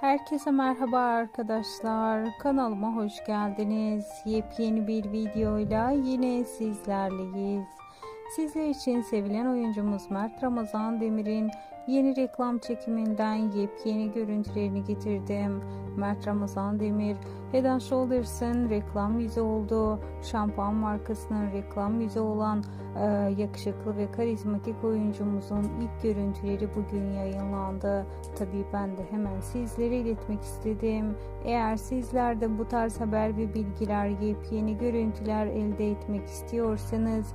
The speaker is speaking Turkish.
Herkese merhaba arkadaşlar. Kanalıma hoş geldiniz. Yepyeni bir videoyla yine sizlerleyiz. Sizler için sevilen oyuncumuz Mert Ramazan Demir'in yeni reklam çekiminden yepyeni görüntülerini getirdim. Mert Ramazan Demir, Head and Shoulders'ın reklam yüzü oldu. Şampuan markasının reklam yüzü olan e, yakışıklı ve karizmatik oyuncumuzun ilk görüntüleri bugün yayınlandı. Tabii ben de hemen sizlere iletmek istedim. Eğer sizler de bu tarz haber ve bilgiler, yepyeni görüntüler elde etmek istiyorsanız